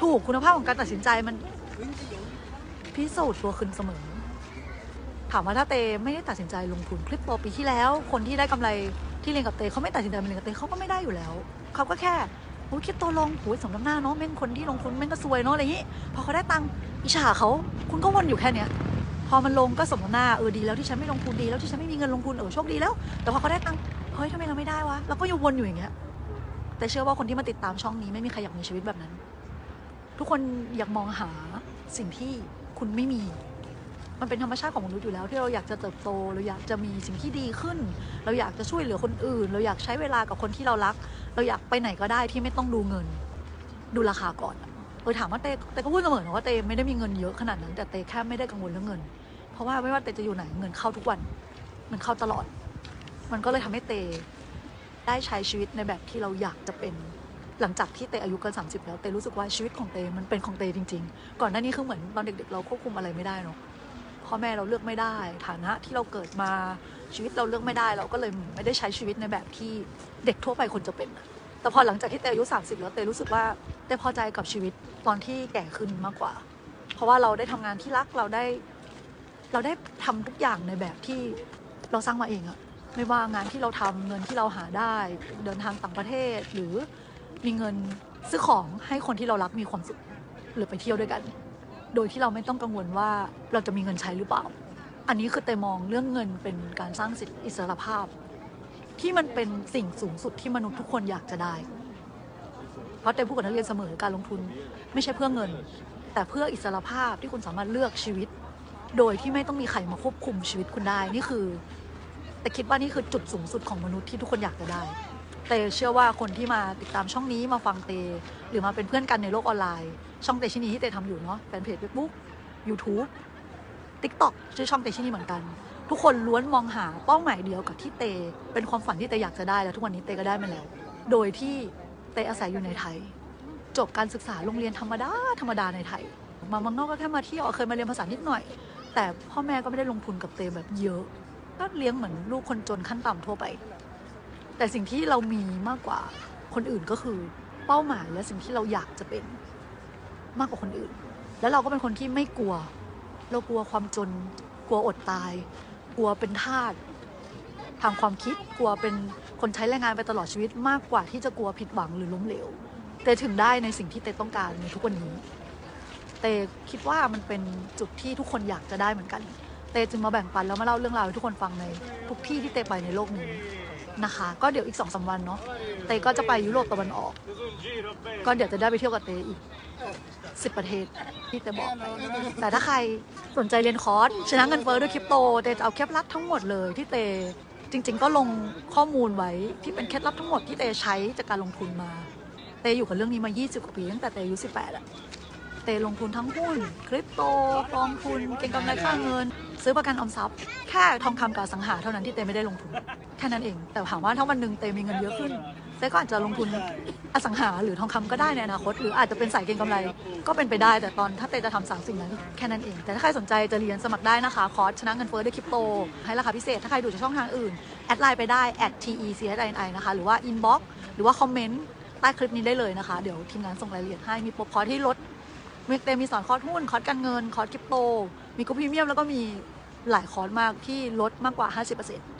ถูกคุณภาพของการตัดสินใจมัน พิสูจน์ตัวคุณเสมอ ถามว่าถ้าเตไม่ได้ตัดสินใจลงทุนคลิปโตปีที่แล้ว คนที่ได้กำไรที่เรียนกับเตเขาไม่ตัดสินใจมาเรียนกับเตเขาก็ไม่ได้อยู่แล้วเขาก็แค่โอ้ยคลิปโตลงโอ้ยสมน้ำหน้าเนาะแม่งคนที่ลงทุนแม่งก็ซวยเนาะอะไรอย่างนี้พอเขาได้ตังค์อิจฉาเขาคุณก็วนอยู่แค่เนี้ยพอมันลงก็สมน้ำหน้าเออดีแล้วที่ฉันไม่ลงทุนดีแล้วที่ฉันไม่มีเงินลงทุนเออโชคดีแล้ว แต่พอเขาได้ตังค์เฮ้ยทำไมเราไม่ได้วะแล้วก็อยู่วนอยู่อย่างเงี้ยแต่เชื่อว่าคนที่มาติดตามช่องนี้ไม่มีใครอยากมีชีวิตแบบนั้น ทุกคนอยากมองหาสิ่งที่คุณไม่มี มันเป็นธรรมชาติของมนุษย์อยู่แล้ว ที่เราอยากจะเติบโต เราอยากจะมีสิ่งที่ดีขึ้น เราอยากจะช่วยเหลือคนอื่น เราอยากใช้เวลากับคนที่เรารัก เราอยากไปไหนก็ได้ที่ไม่ต้องดูเงิน ดูราคาก่อนเออถามว่าเต้เตก็พูดเสมอนะว่าเต้ไม่ได้มีเงินเยอะขนาดนั้น แต่เต้แค่ไม่ได้กังวลเรื่องเงิน เพราะว่าไม่ว่าเต้จะอยู่ไหนเงินเข้าทุกวันเงินเข้าตลอด มันก็เลยทำให้เต้ได้ใช้ชีวิตในแบบที่เราอยากจะเป็น หลังจากที่เตอายุเกิน 30 แล้วเตรู้สึกว่าชีวิตของเตมันเป็นของเตจริง ๆ ก่อนหน้านี้คือเหมือนตอนเด็กๆ เราควบคุมอะไรไม่ได้เนาะพ่อแม่เราเลือกไม่ได้ ฐานะที่เราเกิดมาชีวิตเราเลือกไม่ได้ เราก็เลยไม่ได้ใช้ชีวิตในแบบที่เด็กทั่วไปคนจะเป็นอะแต่พอหลังจากที่เตอายุ 30 แล้วเตรู้สึกว่าเตพอใจกับชีวิตตอนที่แก่ขึ้นมากกว่า เพราะว่าเราได้ทำงานที่รักเราได้ เราได้ทำทุกอย่างในแบบที่เราสร้างมาเองอะไม่ว่างานที่เราทำเงินที่เราหาได้ เดินทางต่างประเทศหรือ มีเงินซื้อของให้คนที่เรารักมีความสุขหรือไปเที่ยวด้วยกัน โดยที่เราไม่ต้องกังวลว่าเราจะมีเงินใช้หรือเปล่า อันนี้คือเตมองเรื่องเงินเป็นการสร้างสิทธิอิสรภาพ ที่มันเป็นสิ่งสูงสุดที่มนุษย์ทุกคนอยากจะได้ เพราะเตพูดกับนักเรียนเสมอการลงทุนไม่ใช่เพื่อเงิน แต่เพื่ออิสรภาพที่คุณสามารถเลือกชีวิต โดยที่ไม่ต้องมีใครมาควบคุมชีวิตคุณได้นี่คือ แต่คิดว่านี่คือจุดสูงสุดของมนุษย์ที่ทุกคนอยากจะได้ แต่เชื่อว่าคนที่มาติดตามช่องนี้มาฟังเต หรือมาเป็นเพื่อนกันในโลกออนไลน์ ช่องเตชินีที่เตทำอยู่เนาะแฟนเพจเฟซบุ๊กยูทูบทิกต็อกชื่อช่องเตชินีเหมือนกัน ทุกคนล้วนมองหาเป้าหมายเดียวกับที่เต เป็นความฝันที่เตอยากจะได้แล้วทุกวันนี้เตก็ได้มาแล้ว โดยที่เตอาศัยอยู่ในไทย จบการศึกษาโรงเรียนธรรมดาธรรมดาในไทย มาเมืองนอกก็แค่มาเที่ยวเคยมาเรียนภาษานิดหน่อย แต่พ่อแม่ก็ไม่ได้ลงทุนกับเตแบบเยอะก็เลี้ยงเหมือนลูกคนจนขั้นต่ำทั่วไป แต่สิ่งที่เรามีมากกว่าคนอื่นก็คือเป้าหมายและสิ่งที่เราอยากจะเป็นมากกว่าคนอื่น แล้วเราก็เป็นคนที่ไม่กลัว เรากลัวความจน กลัวอดตาย กลัวเป็นทาสทางความคิดกลัวเป็นคนใช้แรงงานไปตลอดชีวิตมากกว่าที่จะกลัวผิดหวังหรือล้มเหลวเตถึงได้ในสิ่งที่เตต้องการในทุกวันนี้เตคิดว่ามันเป็นจุดที่ทุกคนอยากจะได้เหมือนกัน เตจึงมาแบ่งปันแล้วมาเล่าเรื่องราวให้ทุกคนฟังในทุกที่ที่เตไปในโลกนี้ นะคะ ก็เดี๋ยวอีกสองสาวันเนาะเต้ก็จะไปยุโรปตะวันออก ก็เดี๋ยวจะได้ไปเที่ยวกับเต้อีกสิบประเทศที่เต้บอกไปแต่ถ้าใครสนใจเรียนคอร์สชนะเงินเฟ้อด้วยคริปโตเต้จะเอาเคล็ดลับทั้งหมดเลยที่เต้จริง ๆ ก็ลงข้อมูลไว้ที่เป็นเคล็ดลับทั้งหมดที่เต้ใช้จากการลงทุนมา เต้อยู่กับเรื่องนี้มา 20 กว่าปีตั้งแต่เต้อายุ18อะ เตลงทุนทั้งหุ้น คริปโตกองทุน เก็งกำไรค่าเงิน ซื้อประกันออมทรัพย์ แค่ทองคำกับสังหาเท่านั้นที่เตไม่ได้ลงทุน แค่นั้นเอง แต่ถามว่าถ้าวันหนึ่งเตมีเงินเยอะขึ้นเตก็อาจจะลงทุนอสังหาหรือทองคำก็ได้ในอนาคต หรืออาจจะเป็นสายเก็งกำไรก็เป็นไปได้ แต่ตอนถ้าเตจะทำสามสิ่งนั้นแค่นั้นเอง แต่ถ้าใครสนใจจะเรียนสมัครได้นะคะ คอร์สชนะเงินเฟ้อด้วยคริปโต ให้ราคาพิเศษ ถ้าใครดูจากช่องทางอื่น แอดไลน์ไปได้ t e c h i n i นะคะ หรือว่า inbox หรือว่าคอมเมนต์ใต้คลิปนี้ได้เลยนะคะ เดี๋ยวทีมงานส่งรายละเอียดให้มีโปรคอร์สที่ลด มีเตมีสอนคอร์สหุ้น คอร์สการเงิน คอร์สคริปโต มีกรุ๊ปพรีเมียมแล้วก็มีหลายคอร์สมากที่ลดมากกว่า 50%